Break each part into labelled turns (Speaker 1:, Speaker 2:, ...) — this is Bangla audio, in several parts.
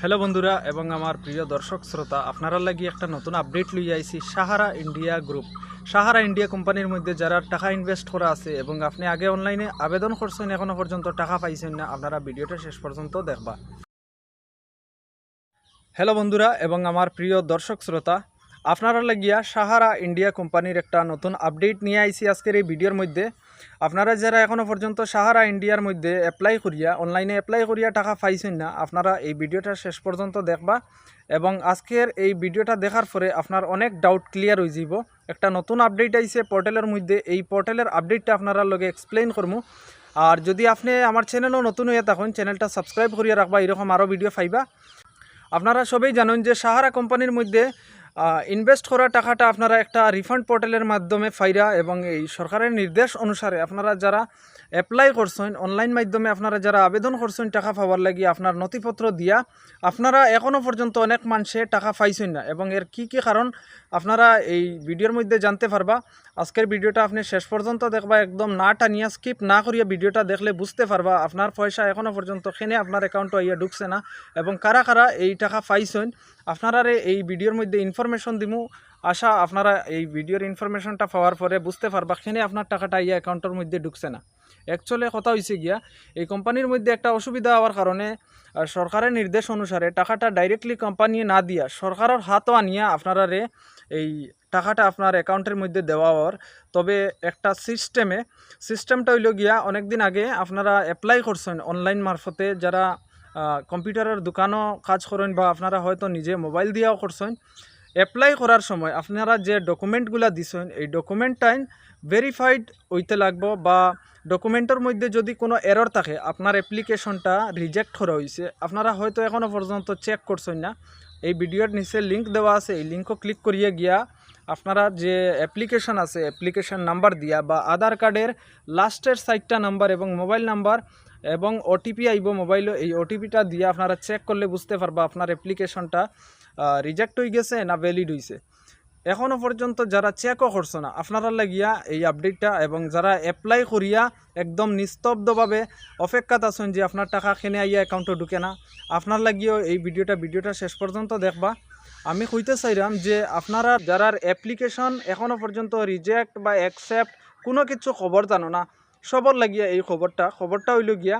Speaker 1: হ্যালো বন্ধুরা, এবং আমার প্রিয় দর্শক শ্রোতা, আপনারা লাগি একটা নতুন আপডেট লই আইছি Sahara India group Sahara India কোম্পানির মধ্যে যারা টাকা ইনভেস্ট করা আছে, এবং আপনি আগে অনলাইনে আবেদন করছেন, এখনও পর্যন্ত টাকা পাইছেন না, আপনারা ভিডিওটা শেষ পর্যন্ত দেখবা। হ্যালো বন্ধুরা, এবং আমার প্রিয় দর্শক শ্রোতা, আপনারা লাগিয়া সাহারা ইন্ডিয়া কোম্পানির একটা নতুন আপডেট নিয়ে আইছি আজকের এই ভিডিওর মধ্যে। আপনারা যারা এখনও পর্যন্ত সাহারা ইন্ডিয়ার মধ্যে অ্যাপ্লাই করিয়া অনলাইনে অ্যাপ্লাই করিয়া টাকা পাইছেন না, আপনারা এই ভিডিওটা শেষ পর্যন্ত দেখবা এবং আজকের এই ভিডিওটা দেখার পরে আপনার অনেক ডাউট ক্লিয়ার হয়ে যাব একটা নতুন আপডেট আইছে পোর্টালের মধ্যে, এই পোর্টালের আপডেটটা আপনারা লগে এক্সপ্লেইন করব আর যদি আপনি আমার চ্যানেলও নতুন হয়ে থাকুন চ্যানেলটা সাবস্ক্রাইব করিয়া রাখবা, এরকম আরও ভিডিও পাইবা। আপনারা সবাই জানেন যে সাহারা কোম্পানির মধ্যে ইনভেস্ট করা টাকাটা আপনারা একটা রিফান্ড পোর্টালের মাধ্যমে ফাইরা এবং এই সরকারের নির্দেশ অনুসারে আপনারা যারা অ্যাপ্লাই করছেন অনলাইন মাধ্যমে আপনারা যারা আবেদন করছেন টাকা পাওয়ার লাগি আপনার নথিপত্র দিয়া, আপনারা এখনও পর্যন্ত অনেক মানুষে টাকা পাইছেন না। এবং এর কি কি কারণ, আপনারা এই ভিডিওর মধ্যে জানতে পারবা। আজকের ভিডিওটা আপনি শেষ পর্যন্ত দেখবা, একদম না টানিয়া স্কিপ না করিয়া ভিডিওটা দেখলে বুঝতে পারবা, আপনার পয়সা এখনও পর্যন্ত খেনে আপনার অ্যাকাউন্টে আইয়া ঢুকছে না এবং কারা কারা এই টাকা পাইছেন, আপনারা এই ভিডিওর মধ্যে ইনফরমেশন দিমু। আশা আপনারা এই ভিডিওর ইনফরমেশনটা পাওয়ার পরে বুঝতে পারবা খেনে আপনার টাকাটা ইয়া অ্যাকাউন্টের মধ্যে ঢুকছে না। অ্যাকচুয়ালি কথা হয়েছে গিয়া, এই কোম্পানির মধ্যে একটা অসুবিধা হওয়ার কারণে সরকারের নির্দেশ অনুসারে টাকাটা ডাইরেক্টলি কোম্পানি না দিয়া সরকারের হাতও আনিয়া আপনারা এই টাকাটা আপনার অ্যাকাউন্টের মধ্যে দেওয়া হওয়ার তবে একটা সিস্টেমে, সিস্টেমটা হইল গিয়া অনেক দিন আগে আপনারা অ্যাপ্লাই করছেন অনলাইন মারফতে যারা কম্পিউটারের দোকানও কাজ করেন বা আপনারা হয়তো নিজে মোবাইল দিয়েও করছেন অ্যাপ্লাই করার সময় আপনারা যে ডকুমেন্টগুলো দিছেন, এই ডকুমেন্টটাই ভেরিফাইড হইতে লাগবো বা ডকুমেন্টের মধ্যে যদি কোনো এরর থাকে, আপনার অ্যাপ্লিকেশনটা রিজেক্ট করা হয়েছে আপনারা হয়তো এখনও পর্যন্ত চেক করছেন না। এই ভিডিওর নিচে লিঙ্ক দেওয়া আছে, এই লিঙ্কও ক্লিক করিয়ে গিয়া আপনারা যে অ্যাপ্লিকেশন আছে অ্যাপ্লিকেশন নাম্বার দিয়া বা আধার কার্ডের লাস্টের সাইটটা নাম্বার এবং মোবাইল নাম্বার এবং ওটিপি আইব মোবাইলও এই ওটিপিটা দিয়ে আপনারা চেক করলে বুঝতে পারবা আপনার অ্যাপ্লিকেশনটা রিজেক্ট হয়ে গেছে না ভ্যালিড হয়েছে এখনও পর্যন্ত যারা চেকও করছ না, আপনারা লাগিয়া এই আপডেটটা এবং যারা অ্যাপ্লাই করিয়া একদম নিস্তব্ধভাবে অপেক্ষাত আছেন যে আপনার টাকা খেনে আইয়া অ্যাকাউন্টে ঢুকে না, আপনার লাগিয়েও এই ভিডিওটা ভিডিওটা শেষ পর্যন্ত দেখবা। আমি কইতে চাইলাম যে আপনারা যারা অ্যাপ্লিকেশন এখনও পর্যন্ত রিজেক্ট বা অ্যাকসেপ্ট কোনো কিছু খবর জানো না, সবর লাগিয়া এই খবরটা খবরটা হইল গিয়া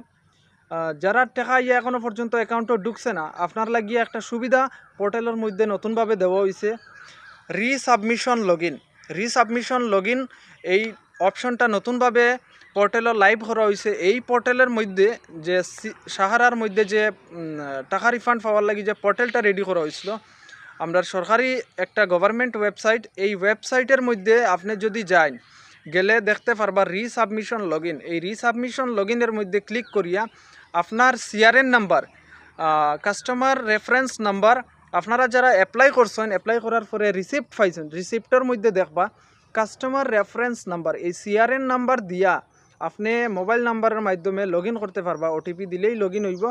Speaker 1: যারা টাকা ইয়া এখনও পর্যন্ত অ্যাকাউন্টে ঢুকছে না, আপনার লাগিয়ে একটা সুবিধা পোর্টালের মধ্যে নতুনভাবে দেওয়া হয়েছে resubmission log in resubmission log in এই অপশনটা নতুনভাবে পোর্টালে লাইভ করা হয়েছে এই পোর্টালের মধ্যে যে সাহারার মধ্যে যে টাকা রিফান্ড পাওয়ার লাগি যে পোর্টালটা রেডি করা হয়েছিল আমরা সরকারি একটা গভর্নমেন্ট ওয়েবসাইট এই ওয়েবসাইটের মধ্যে আপনি যদি যান, গেলে দেখতে পারবা রিসাবমিশন লগ ইন এই রিসাবমিশন লগ ইনের মধ্যে ক্লিক করিয়া আপনার CRN number customer reference number আপনারা যারা অ্যাপ্লাই করছেন অ্যাপ্লাই করার পরে রিসিপ্ট পাইছেন রিসিপ্টের মধ্যে দেখবা কাস্টমার রেফারেন্স নাম্বার এই সিআরএন নাম্বার দিয়া আপনি মোবাইল নাম্বারের মাধ্যমে লগ করতে পারবা ওটিপি দিলেই লগ ইন হইব।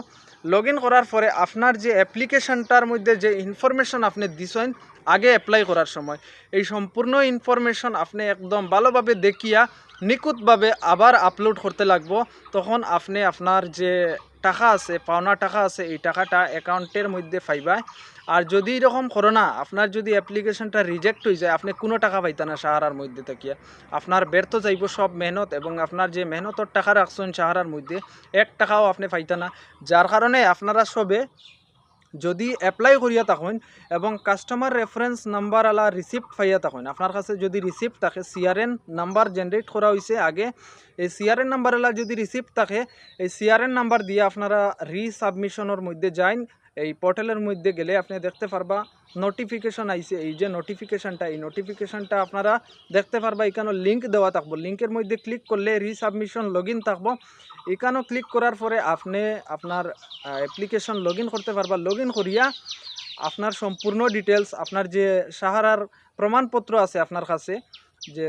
Speaker 1: লগ করার পরে আপনার যে অ্যাপ্লিকেশনটার মধ্যে যে ইনফরমেশন আপনি দিছেন আগে অ্যাপ্লাই করার সময়। এই সম্পূর্ণ ইনফরমেশন আপনি একদম ভালোভাবে দেখিয়া, নিখুঁতভাবে আবার আপলোড করতে লাগবো। তখন আপনি আপনার যে টাকা আছে, পাওনা টাকা আছে, এই টাকাটা অ্যাকাউন্টের মধ্যে পাইবা আর যদি এরকম করো না, আপনার যদি অ্যাপ্লিকেশনটা রিজেক্ট হয়ে যায়, আপনি কোনো টাকা পাইতা না সাহারার মধ্যে থাকিয়া। আপনার ব্যর্থ যাইব সব মেহনত এবং আপনার যে মেহনতর টাকা রাখছেন সাহারার মধ্যে, এক টাকাও আপনি পাইতা না। যার কারণে আপনারা সবে যদি অ্যাপ্লাই করিয়া থাকুন এবং কাস্টমার রেফারেন্স নাম্বার আলা রিসিপ্ট পাইয়া থাকুন। আপনার কাছে যদি রিসিপ্ট থাকে সিআরএন নাম্বার জেনারেট করা হয়েছে আগে। এই সিআরএন নাম্বার আলা যদি রিসিপ্ট থাকে, এই সিআরএন নাম্বার দিয়ে আপনারা রিসাবমিশনের মধ্যে যান এই পোর্টালের মধ্যে গেলে আপনি দেখতে পারবা নোটিফিকেশন আইসে এই যে নোটিফিকেশনটা এই নোটিফিকেশনটা আপনারা দেখতে পারবা এখানে লিঙ্ক দেওয়া থাকব। লিঙ্কের মধ্যে ক্লিক করলে রিসাবমিশন লগ ইন থাকব। এখানেও ক্লিক করার পরে আপনি আপনার অ্যাপ্লিকেশন লগ করতে পারবা। লগ ইন করিয়া আপনার সম্পূর্ণ ডিটেলস আপনার যে সাহারার প্রমাণপত্র আছে আপনার কাছে, যে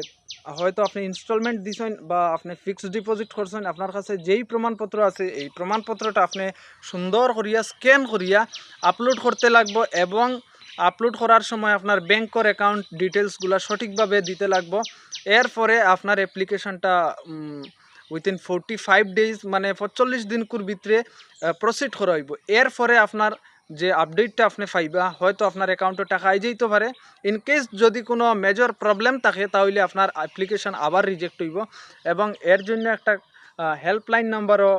Speaker 1: হয়তো আপনি ইনস্টলমেন্ট দিছেন বা আপনি ফিক্সড ডিপোজিট করছেন, আপনার কাছে যেই প্রমাণপত্র আছে, এই প্রমাণপত্রটা আপনি সুন্দর করিয়া স্ক্যান করিয়া আপলোড করতে লাগবো এবং আপলোড করার সময় আপনার ব্যাংকর অ্যাকাউন্ট ডিটেলসগুলো সঠিকভাবে দিতে লাগবো। এরপরে আপনার অ্যাপ্লিকেশনটা উইথিন ফোরটি ফাইভ ডেজ মানে পঁচল্লিশ দিনকুর ভিতরে প্রসিড করা হইব। এরপরে আপনার যে আপডেটটা আপনি পাইবা, হয়তো আপনার অ্যাকাউন্টে টাকা আই যেতে পারে। ইন কেস যদি কোনো মেজর প্রবলেম থাকে, তাহলে আপনার অ্যাপ্লিকেশন আবার রিজেক্ট হইব। এবং এর জন্য একটা হেল্পলাইন নাম্বারও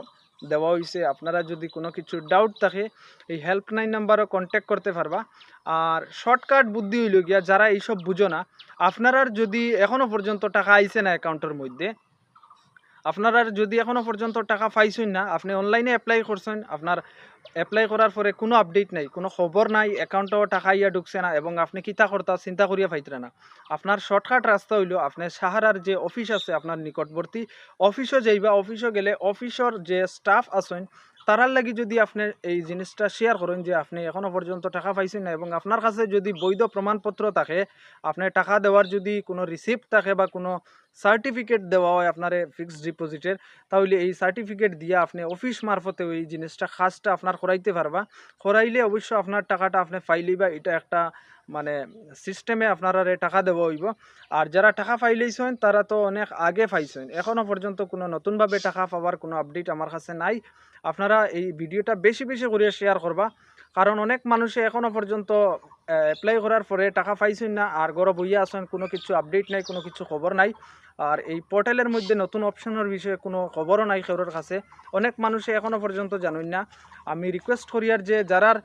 Speaker 1: দেওয়া হয়েছে আপনারা যদি কোনো কিছু ডাউট থাকে, এই হেল্পলাইন নাম্বারও কন্ট্যাক্ট করতে পারবা। আর শর্টকাট বুদ্ধি হইল গিয়া, যারা এইসব বুঝো না আপনারা যদি এখনও পর্যন্ত টাকা আইছে না অ্যাকাউন্টের মধ্যে আপনারা যদি এখনও পর্যন্ত টাকা পাইছেন না, আপনি অনলাইনে অ্যাপ্লাই করছেন, আপনার অ্যাপ্লাই করার পরে কোনো আপডেট নাই, কোনো খবর নাই অ্যাকাউন্টেও টাকা ইয়া ঢুকছে না এবং আপনি কিতা করতা চিন্তা করিয়া পাইতরা না। আপনার শর্টকাট রাস্তা হইল, আপনি সাহারার যে অফিস আছে আপনার নিকটবর্তী অফিসও যাইবা অফিসও গেলে অফিসর যে স্টাফ আছেন তারার লাগি যদি আপনি এই জিনিসটা শেয়ার করেন যে আপনি এখনও পর্যন্ত টাকা পাইছেন না এবং আপনার কাছে যদি বৈধ প্রমাণপত্র থাকে, আপনি টাকা দেওয়ার যদি কোনো রিসিপ্ট থাকে বা কোনো সার্টিফিকেট দেওয়া হয় আপনার ফিক্সড ডিপোজিটের তাহলে এই সার্টিফিকেট দিয়ে আপনি অফিস মারফতে ওই জিনিসটা কাজটা আপনার করাইতে পারবা। করাইলে অবশ্য আপনার টাকাটা আপনি পাইলেই বা এটা একটা মানে সিস্টেমে আপনারা টাকা দেওয়া হইব। আর যারা টাকা পাইলেইছেন, তারা তো অনেক আগে পাইছেন। এখনও পর্যন্ত কোনো নতুনভাবে টাকা পাওয়ার কোনো আপডেট আমার কাছে নাই। আপনারা এই ভিডিওটা বেশি বেশি করে শেয়ার করবা। কারণ অনেক মানুষে এখনও পর্যন্ত অ্যাপ্লাই করার পরে টাকা পাইছেন না, আর গরব বইয়া আছেন, কোনো কিছু আপডেট নাই, কোনো কিছু খবর নাই। আর এই পোর্টালের মধ্যে নতুন অপশনের বিষয়ে কোনো খবরও নাই কারোর কাছে। অনেক মানুষে এখনও পর্যন্ত জানেন না। আমি রিকোয়েস্ট করি আর যে, যারার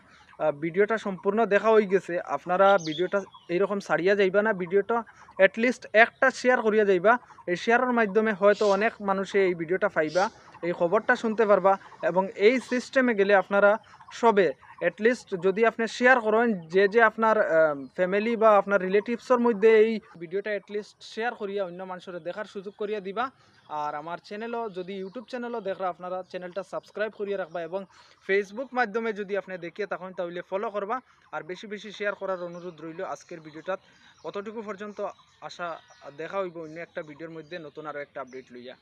Speaker 1: ভিডিওটা সম্পূর্ণ দেখা হয়ে গেছে। আপনারা ভিডিওটা এইরকম ছাড়িয়া যাইবা না, ভিডিওটা অ্যাটলিস্ট একটা শেয়ার করিয়া যাইবা। এই শেয়ারের মাধ্যমে হয়তো অনেক মানুষে এই ভিডিওটা পাইবা, এই খবরটা শুনতে পারবা এবং এই সিস্টেমে গেলে আপনারা সবে অ্যাটলিস্ট যদি আপনি শেয়ার করেন, যে যে আপনার ফ্যামিলি বা আপনার রিলেটিভসের মধ্যে এই ভিডিওটা অ্যাটলিস্ট শেয়ার করিয়া অন্য মানুষের দেখার সুযোগ করিয়া দিবা। আর আমার চ্যানেলও যদি ইউটিউব চ্যানেলও দেখরা, আপনারা চ্যানেলটা সাবস্ক্রাইব করিয়া রাখবা এবং ফেসবুক মাধ্যমে যদি আপনি দেখিয়ে তখন তাহলে ফলো করবা। আর বেশি বেশি শেয়ার করার অনুরোধ রইল আজকের ভিডিওটাত অতটুকু পর্যন্ত আশা, দেখা হইব অন্য একটা ভিডিওর মধ্যে নতুন আরও একটা আপডেট লইয়া।